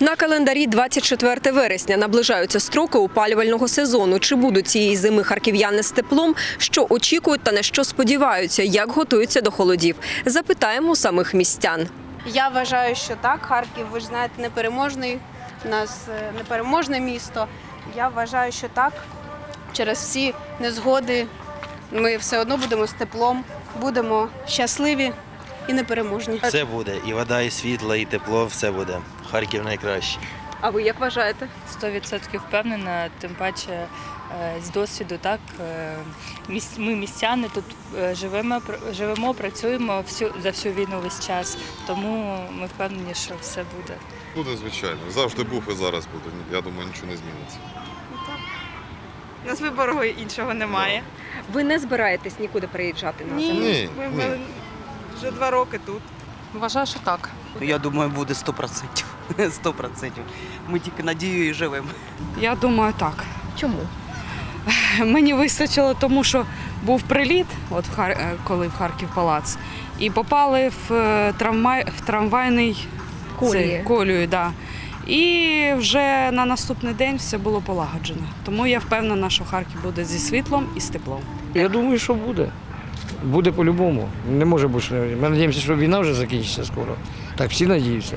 На календарі 24 вересня наближаються строки опалювального сезону. Чи будуть цієї зими харків'яни з теплом? Що очікують та на що сподіваються? Як готуються до холодів? Запитаємо самих містян. Я вважаю, що так. Харків, ви ж знаєте, непереможний. У нас е, непереможне місто. Я вважаю, що так. Через всі незгоди ми все одно будемо з теплом, будемо щасливі і непереможні. Все буде. І вода, і світло, і тепло, все буде. Харків найкраще. А ви як вважаєте? 100% впевнена, тим паче е, з досвіду, так е, ми містяни тут е, живемо, живемо, працюємо всю за всю війну весь час. Тому ми впевнені, що все буде. Буде, звичайно. Завжди був і зараз буде. Я думаю, нічого не зміниться. У нас вибору іншого немає. Ви не збираєтесь нікуди приїжджати на Ні. зиму? Ні, Ми, ні. Вже два роки тут. Вважаю, що так. Я думаю, буде 100%. 100%. Ми тільки надією і живемо. Я думаю, так. Чому? Мені вистачило, тому що був приліт, от в Хар... е, коли в Харків палац, і попали в, е, трамвай... в трамвайний Колії. цей, колію. Да. І вже на наступний день все було полагоджено. Тому я впевнена, що Харків буде зі світлом і з теплом. Я думаю, що буде. Буде по-любому. Не може бути. Ми надіємося, що війна вже закінчиться скоро. Так всі надіються.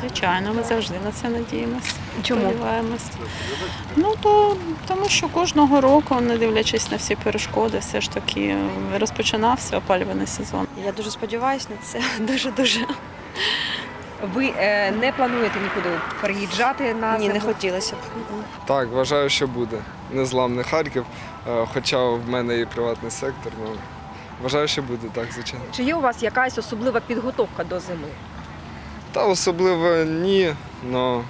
Звичайно, ми завжди на це надіємося. Чому? Сподіваємось. Ну то тому, що кожного року, не дивлячись на всі перешкоди, все ж таки е, розпочинався опалювальний сезон. Я дуже сподіваюся на це. Дуже дуже. Ви е, не плануєте нікуди приїжджати на Ні, не хотілося б. Так, вважаю, що буде. Незламний Харків, е, хоча в мене і приватний сектор. Ну, вважаю, що буде так, звичайно. Чи є у вас якась особлива підготовка до зими? Та особливо ні, але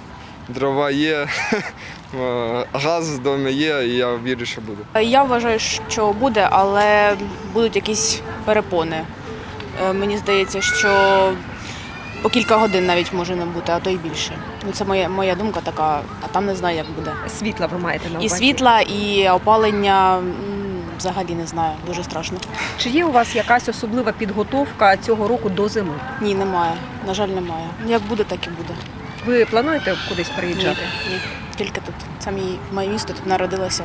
дрова є, е, газ в домі є, і я вірю, що буде. Я вважаю, що буде, але будуть якісь перепони. Е, Мені здається, що по кілька годин навіть може не бути, а то й більше. Ну це моя моя думка така, а там не знаю, як буде. Світла ви маєте на увазі? І світла, і опалення взагалі не знаю, дуже страшно. Чи є у вас якась особлива підготовка цього року до зими? Ні, немає. На жаль, немає. Як буде, так і буде. Ви плануєте кудись Ні, приїжджати? ні. Тільки тут. Це мій моє місто, тут народилася.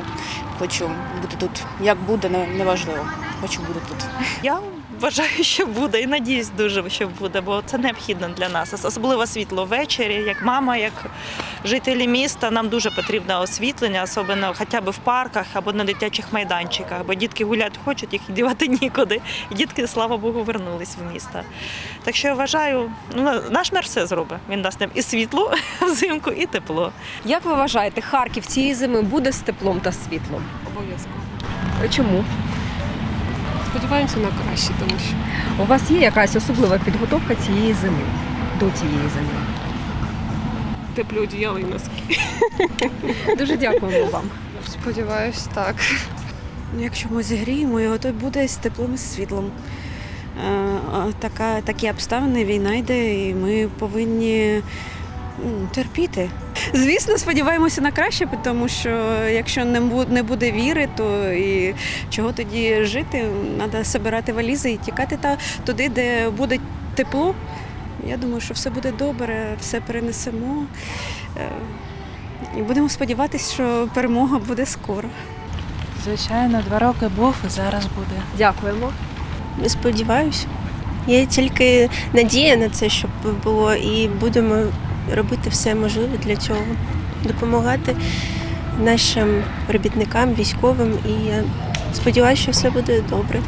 Хочу бути тут. Як буде, не- неважливо. Хочу бути тут. Я вважаю, що буде, і надіюсь дуже, що буде, бо це необхідно для нас. Особливо світло ввечері, як мама, як жителі міста. Нам дуже потрібне освітлення, особливо хоча б в парках або на дитячих майданчиках, бо дітки гуляти хочуть, їх дівати нікуди. І дітки, слава Богу, вернулись в місто. Так що я вважаю, ну наш мер все зробить. Він дасть нам і світло взимку, і тепло. Як ви вважаєте, Харків цієї зими буде з теплом та світлом? Обов'язково. Чому? Сподіваємося на краще, тому що У вас є якась особлива підготовка цієї зими? До цієї зими? Теплі одіяли і носки. Дуже дякуємо вам. Сподіваюсь, так. Ну, Якщо ми зігріємо його, то буде з теплом і з світлом. Е, Така, такі обставини, війна йде, і ми повинні терпіти. Звісно, сподіваємося на краще, тому що якщо не буде віри, то і чого тоді жити? Треба збирати валізи і тікати туди, де буде тепло. Я думаю, що все буде добре, все перенесемо. Е, І будемо сподіватися, що перемога буде скоро. Звичайно, два роки був і зараз буде. Дякуємо. Не сподіваюся. Є тільки надія на це, щоб було, і будемо робити все можливе для цього, допомагати нашим робітникам, військовим. І я сподіваюся, що все буде добре.